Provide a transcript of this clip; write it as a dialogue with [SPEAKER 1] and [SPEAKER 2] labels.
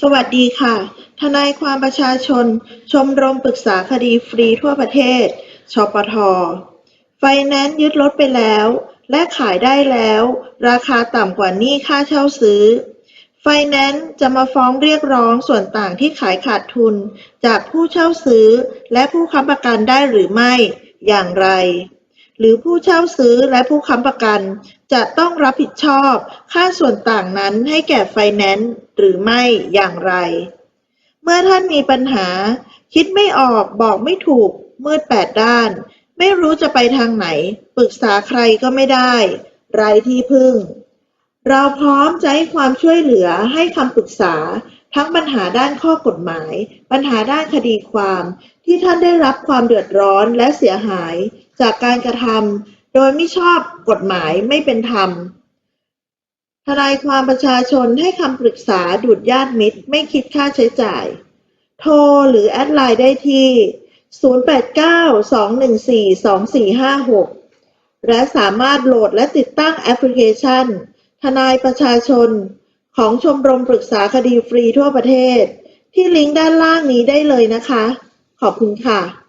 [SPEAKER 1] สวัสดีค่ะ ทนายความประชาชน ชมรมปรึกษาคดีฟรีทั่วประเทศ ชปท ไฟแนนซ์ยึดรถไปแล้ว และขายได้แล้ว ราคาต่ำกว่าหนี้ค่าเช่าซื้อ ไฟแนนซ์จะมาฟ้องเรียกร้องส่วนต่างที่ขายขาดทุน จากผู้เช่าซื้อและผู้ค้ำประกันได้หรือไม่ อย่างไร หรือผู้เช่าซื้อและผู้ค้ำประกัน จะต้องรับผิดชอบค่าส่วนต่างนั้นให้แก่ไฟแนนซ์หรือไม่อย่างไร เมื่อท่านมีปัญหา คิดไม่ออกบอกไม่ถูก มืดแปดด้าน ไม่รู้จะไปทางไหน ปรึกษาใครก็ไม่ได้ ไร้ที่พึ่ง เราพร้อมจะให้ความช่วยเหลือให้คำปรึกษา ทั้งปัญหาด้านข้อกฎหมาย ปัญหาด้านคดีความ ที่ท่านได้รับความเดือดร้อนและเสียหาย จากการกระทำโดยไม่ชอบกฎหมายไม่เป็นธรรมทนายความประชาชนให้คำปรึกษาดูดญาติมิตร ไม่คิดค่าใช้จ่าย โทรหรือแอดไลน์ได้ที่ 0892142456 และสามารถโหลดและติดตั้งแอปพลิเคชัน ทนายประชาชน ของชมรมปรึกษาคดีฟรีทั่วประเทศ ที่ลิงก์ด้านล่างนี้ได้เลยนะคะ ขอบคุณค่ะ